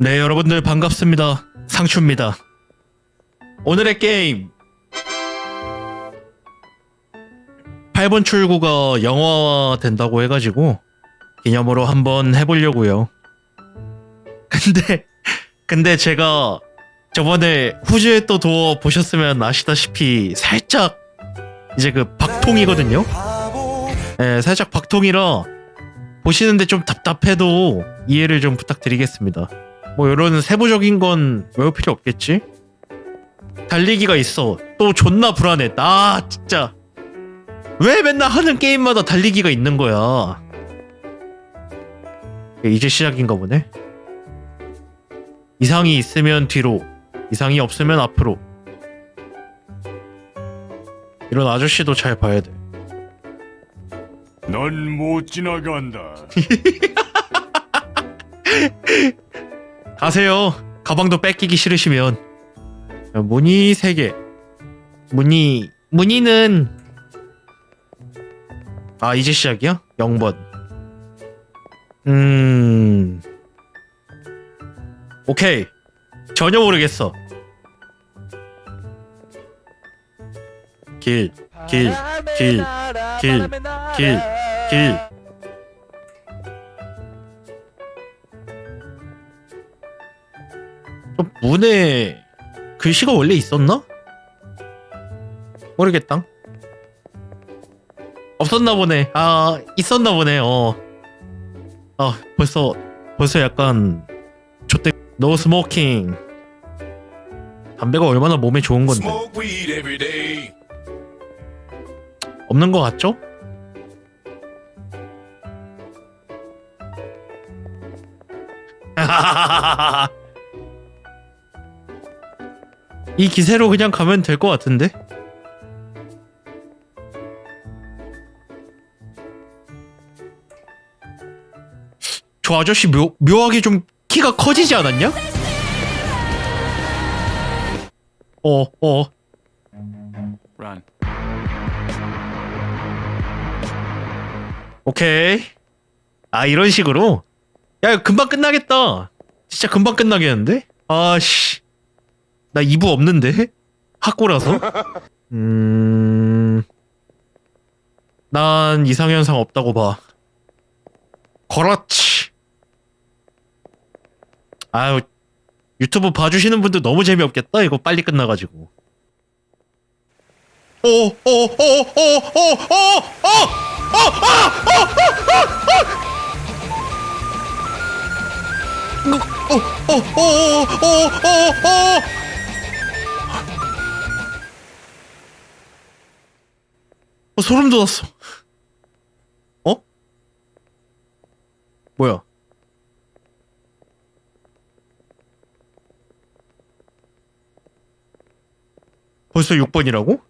네, 여러분들 반갑습니다. 상추입니다. 오늘의 게임 8번 출구가 영화화 된다고 해가지고 기념으로 한번 해보려고요. 근데 근데 제가 저번에 후즈의 또 도어 보셨으면 아시다시피 살짝 이제 그 박통이거든요. 예, 살짝 박통이라 보시는데 좀 답답해도 이해를 좀 부탁드리겠습니다. 뭐 이런 세부적인 건 외울 필요 없겠지? 달리기가 있어. 또 존나 불안해. 나 진짜 왜 맨날 하는 게임마다 달리기가 있는 거야? 이제 시작인가 보네. 이상이 있으면 뒤로, 이상이 없으면 앞으로. 이런 아저씨도 잘 봐야 돼. 넌 못 지나간다. 가세요. 가방도 뺏기기 싫으시면. 자, 무늬 3개. 무늬, 무늬는. 아, 이제 시작이야? 0번. 음. 오케이. 전혀 모르겠어. 길, 길, 길, 길, 길, 길. 문에 글씨가 원래 있었나? 모르겠다. 없었나 보네. 아, 있었나 보네. 어. 아, 벌써 벌써 약간 좆대 노 스모킹. 담배가 얼마나 몸에 좋은 건데. 없는 것 같죠? 이 기세로 그냥 가면 될 것 같은데? 저 아저씨 묘, 묘하게 좀 키가 커지지 않았냐? 어, 어. Run. 오케이. 아, 이런 식으로? 야, 금방 끝나겠다. 진짜 금방 끝나겠는데? 아씨. 나 2부 없는데? 학고라서? 음. 난 이상현상 없다고 봐. 그렇지. 아유, 유튜브 봐주시는 분들 너무 재미없겠다. 이거 빨리 끝나가지고. 오, 오, 오, 오, 오, 오, 오! 어, 어, 어, 어, 어, 어. 어, 소름 돋았어. 어? 뭐야? 벌써 6번이라고?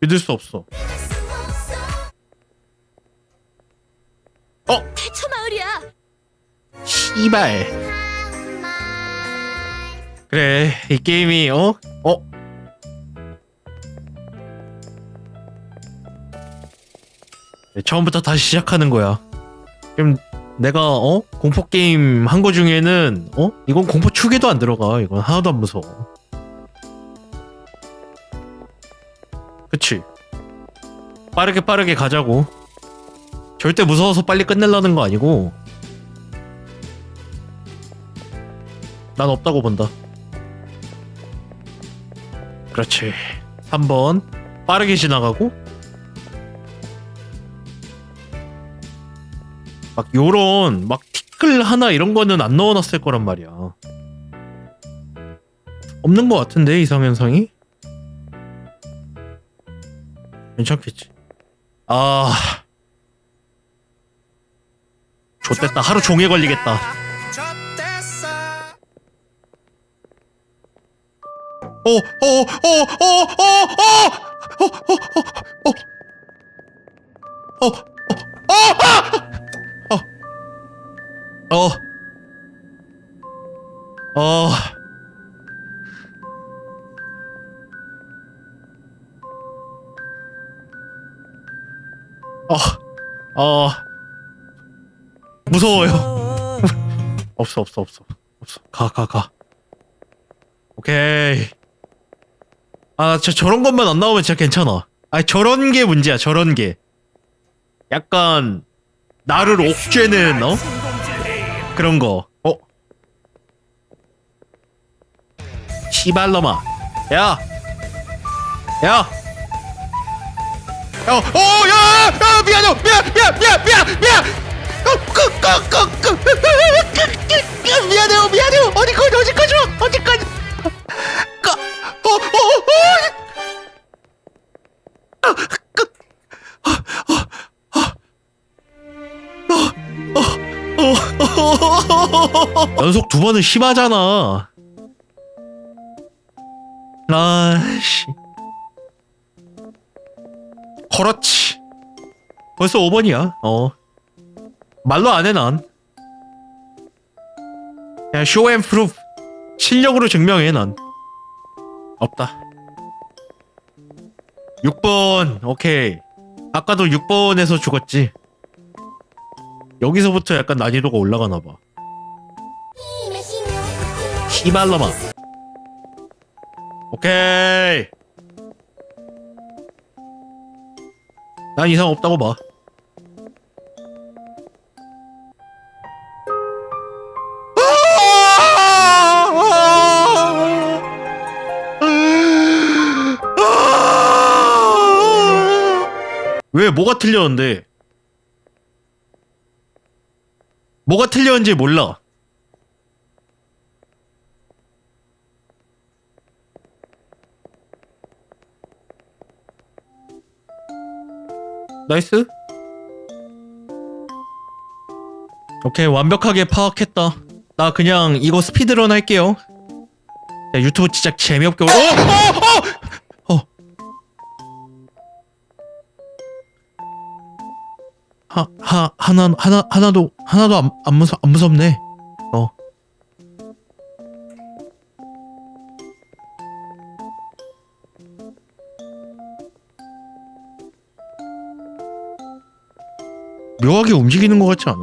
믿을 수 없어. 어? 대처 마을이야. 씨발. 그래, 이 게임이, 어? 어? 처음부터 다시 시작하는 거야. 그럼 내가, 어? 공포 게임 한 거 중에는, 어? 이건 공포 축에도 안 들어가. 이건 하나도 안 무서워. 그치? 빠르게 빠르게 가자고. 절대 무서워서 빨리 끝내려는 거 아니고, 난 없다고 본다. 그렇지. 3번. 빠르게 지나가고. 막 요런 막 티끌 하나 이런 거는 안 넣어놨을 거란 말이야. 없는 것 같은데 이상현상이? 괜찮겠지. 아. 좋됐다. 하루 종일 걸리겠다. 어, 어, 어, 어, 어, 어, 어, 어, 어, 어, 어, 어, 어, 어, 어, 무서워요. 없어 없어 없어 없어. 가 가 가. 오케이. 아 저 저런 것만 안 나오면 진짜 괜찮아. 아 저런 게 문제야 저런 게. 약간 나를 옥죄는 어 그런 거 어? 시발놈아 야! 야! 야! 어! 야! 야! 미안해! 미안! 미안! 미안! 미안! 미안! 어, 그, 그, 그, 미안해요 미안해요 어디까지 어디까지 와 어디까지 그, 어, 어, 어, 그, 연속 두 번은 심하잖아. 아씨. 그렇지. 벌써 5번이야. 어. 말로 안 해, 난. 그냥 쇼앤 프루프. 실력으로 증명해, 난. 없다. 6번. 오케이. 아까도 6번에서 죽었지. 여기서부터 약간 난이도가 올라가나 봐. 시발놈아. 오케이. 난 이상 없다고 봐. 왜 뭐가 틀렸는데? 뭐가 틀렸는지 몰라. 나이스. 오케이 완벽하게 파악했다. 나 그냥 이거 스피드런 할게요. 야, 유튜브 진짜 재미없게 올. 어! 어! 어! 어! 하, 하, 하나, 하나, 하나도, 하나도 안, 안 무서, 안 무섭네. 묘하게 움직이는 것 같지 않아?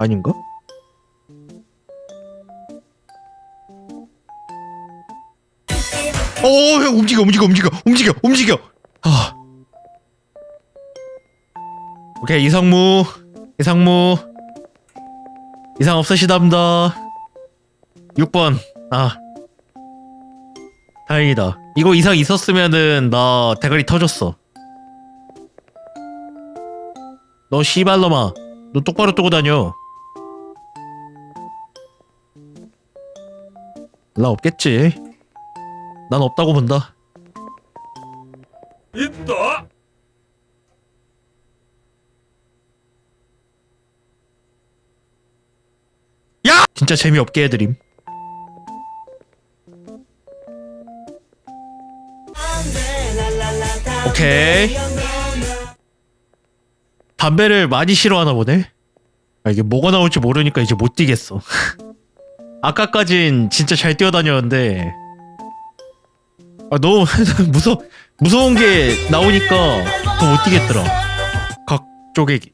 아닌가? 어, 형 움직여, 움직여, 움직여, 움직여, 움직여. 아. 오케이 이상무, 이상무, 이상 없으시답니다. 6번. 아, 다행이다. 이거 이상 있었으면은 나 대가리 터졌어. 너 씨발놈아, 너 똑바로 뜨고 다녀. 나 없겠지. 난 없다고 본다. 있다. 야! 진짜 재미없게 해드림. 오케이. 담배를 많이 싫어하나 보네. 아, 이게 뭐가 나올지 모르니까 이제 못 뛰겠어. 아까까진 진짜 잘 뛰어다녔는데 아 너무 무서 무서운 게 나오니까 더 못 뛰겠더라. 각 쪼개기.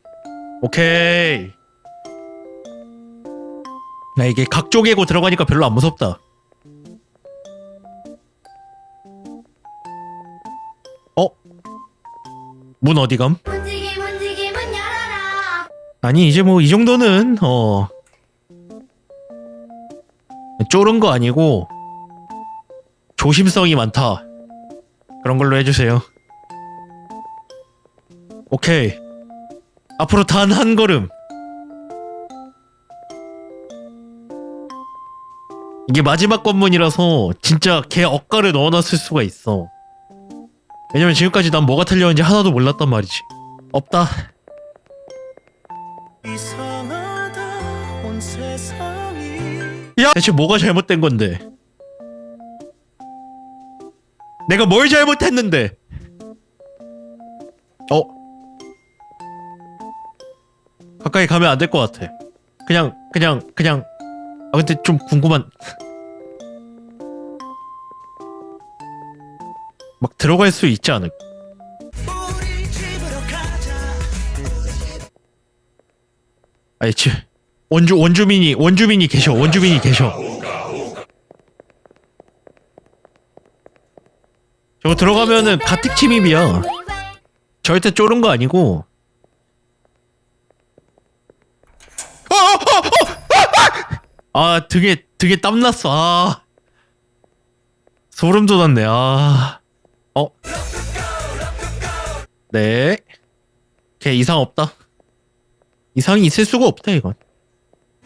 오케이. 나 이게 각 쪼개고 들어가니까 별로 안 무섭다. 어? 문 어디 감? 아니 이제 뭐 이 정도는 어 쫄은 거 아니고 조심성이 많다. 그런 걸로 해주세요. 오케이. 앞으로 단 한 걸음. 이게 마지막 관문이라서 진짜 개 억가를 넣어놨을 수가 있어. 왜냐면 지금까지 난 뭐가 틀렸는지 하나도 몰랐단 말이지. 없다 대체 뭐가 잘못된 건데? 내가 뭘 잘못했는데? 어? 가까이 가면 안 될 것 같아. 그냥, 그냥, 그냥. 아, 근데 좀 궁금한. 막 들어갈 수 있지 않을까? 아니, 집, 원주 원주민이 원주민이 계셔 원주민이 계셔. 저거 들어가면은 가택 침입이야 절대 쫄은 거 아니고. 어, 어, 어, 어, 아, 아 등에 등에 땀 났어. 아. 소름 돋았네. 아. 어? 네. 오케이 이상 없다. 이상이 있을 수가 없다 이건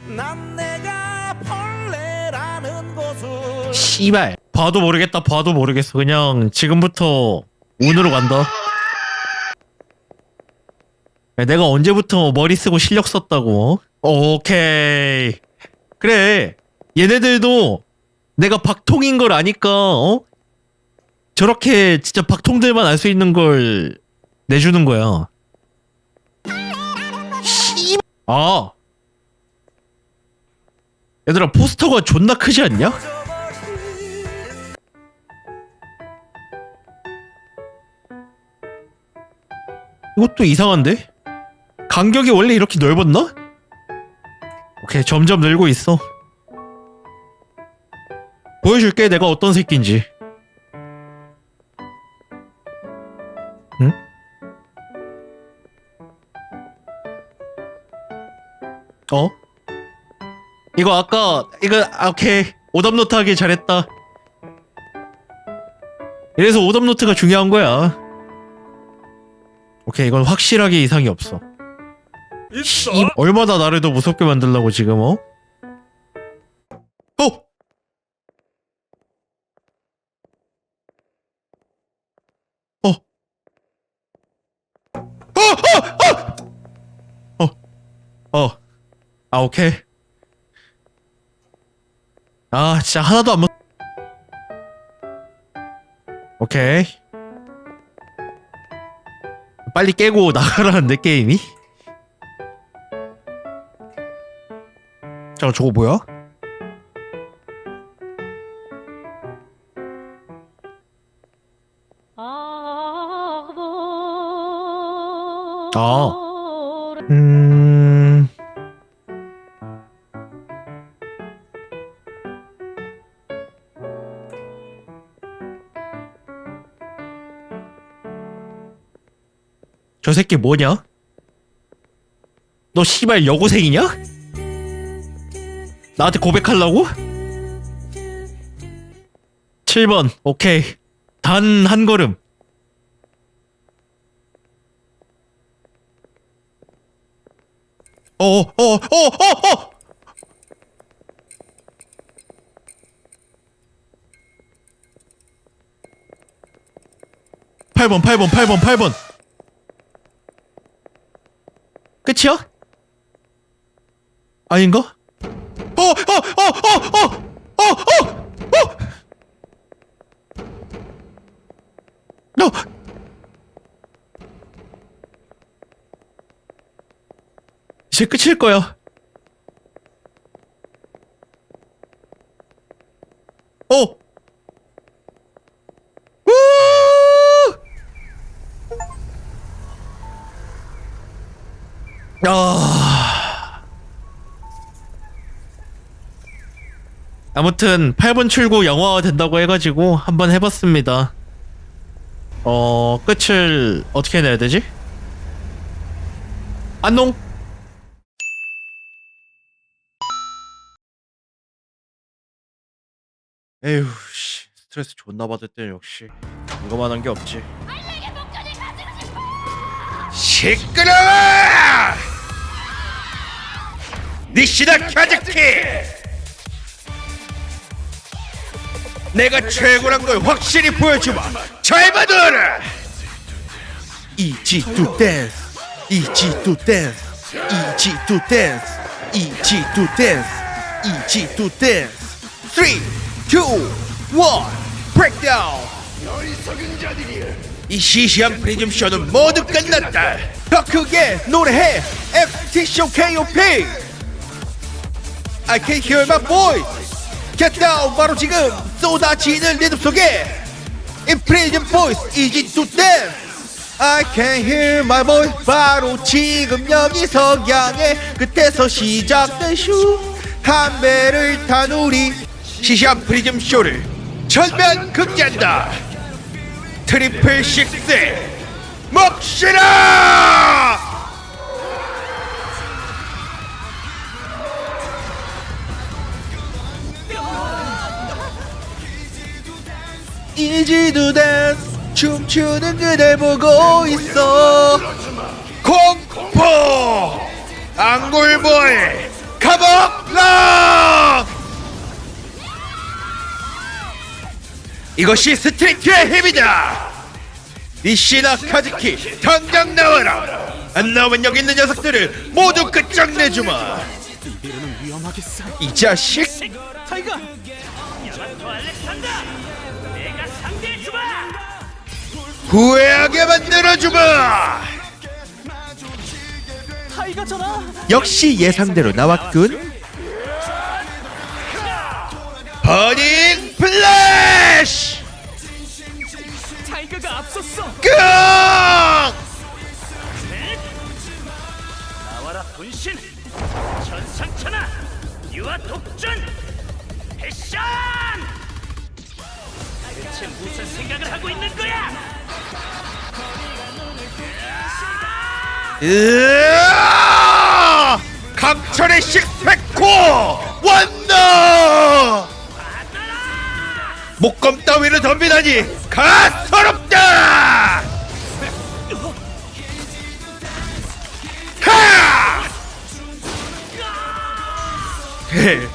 난 내가 벌레라는 것을 씨발. 봐도 모르겠다 봐도 모르겠어. 그냥 지금부터 운으로 간다. 야, 내가 언제부터 머리 쓰고 실력 썼다고? 어? 오케이. 그래. 얘네들도 내가 박통인 걸 아니까 어? 저렇게 진짜 박통들만 알 수 있는 걸 내주는 거야. 씨. 아 얘들아 포스터가 존나 크지 않냐? 이것도 이상한데? 간격이 원래 이렇게 넓었나? 오케이 점점 늘고 있어 보여줄게 내가 어떤 새끼인지 응? 어? 이거 아까 이거 아, 오케이 오답 노트 하기 잘했다 이래서 오답 노트가 중요한 거야 오케이 이건 확실하게 이상이 없어 있어. 이 얼마나 나를 더 무섭게 만들려고 지금 어? 어? 어? 어? 어? 어? 어? 아 오케이 아 진짜 하나도 안 무... 오케이 빨리 깨고 나가라는데 게임이? 잠깐 저거 뭐야? 아. 음... 저 새끼 뭐냐? 너 씨발 여고생이냐? 나한테 고백하려고? 7번 오케이 단 한 걸음 어 어 어 어 어 팔번팔번팔번팔번 끝이야? 아닌가? 어, 어, 어, 어, 어, 어, 어, 어. 너. 이제 끝일 거야. 어. 우! 아. 아무튼 8번 출구 영화화 된다고 해가지고 한번 해봤습니다. 어 끝을 어떻게 내야 되지? 안녕. 에휴 씨 스트레스 존나 받을 때는 역시 이거만 한 게 없지. 시끄러워! 니시다 켜즈키! 내가 최고란 걸 확실히 보여주마! 잘 받아라! 이지 투 댄스 이지 투 댄스 이지 투 댄스 이지 투 댄스 이지 투 댄스 3, 2, 1, 브레이크다운! 이 시시한 프리즘 쇼는 모두 끝났다! 더 크게 노래해! FT쇼 KOP! I can hear my voice! Down! 바로 지금 쏟아지는 리듬 속에 이 프리즘 보이스 이지 투 댄스! I can hear my voice. 바로 지금 여기 석양의 끝에서 시작된 쇼 담배를 탄 우리 시시한 프리즘 쇼를 전면 극찬다. 트리플 식스. 먹시라 이지도 댄스 춤추는 그댈 보고 있어. 공포! 앙골보이 가복라 이것이 스트리트의 힘이다. 이시나 카즈키 당장 나와라. 안 나오면 여기 있는 녀석들을 모두 끝장내주마. 이 자식! 타이거 후회하게 만들어주마. 타이거잖아 역시 예상대로 나왔군. 버닝 플래시! 타이거가 앞섰어. 깡 나와라 분신. 전상천하 유아 독전. 패션! 대체 무슨 생각을 하고 있는 거야 으아! 강철의 식스팩코 원더 목검 따위를 덤비다니 가서롭다 하! 헤! 으악!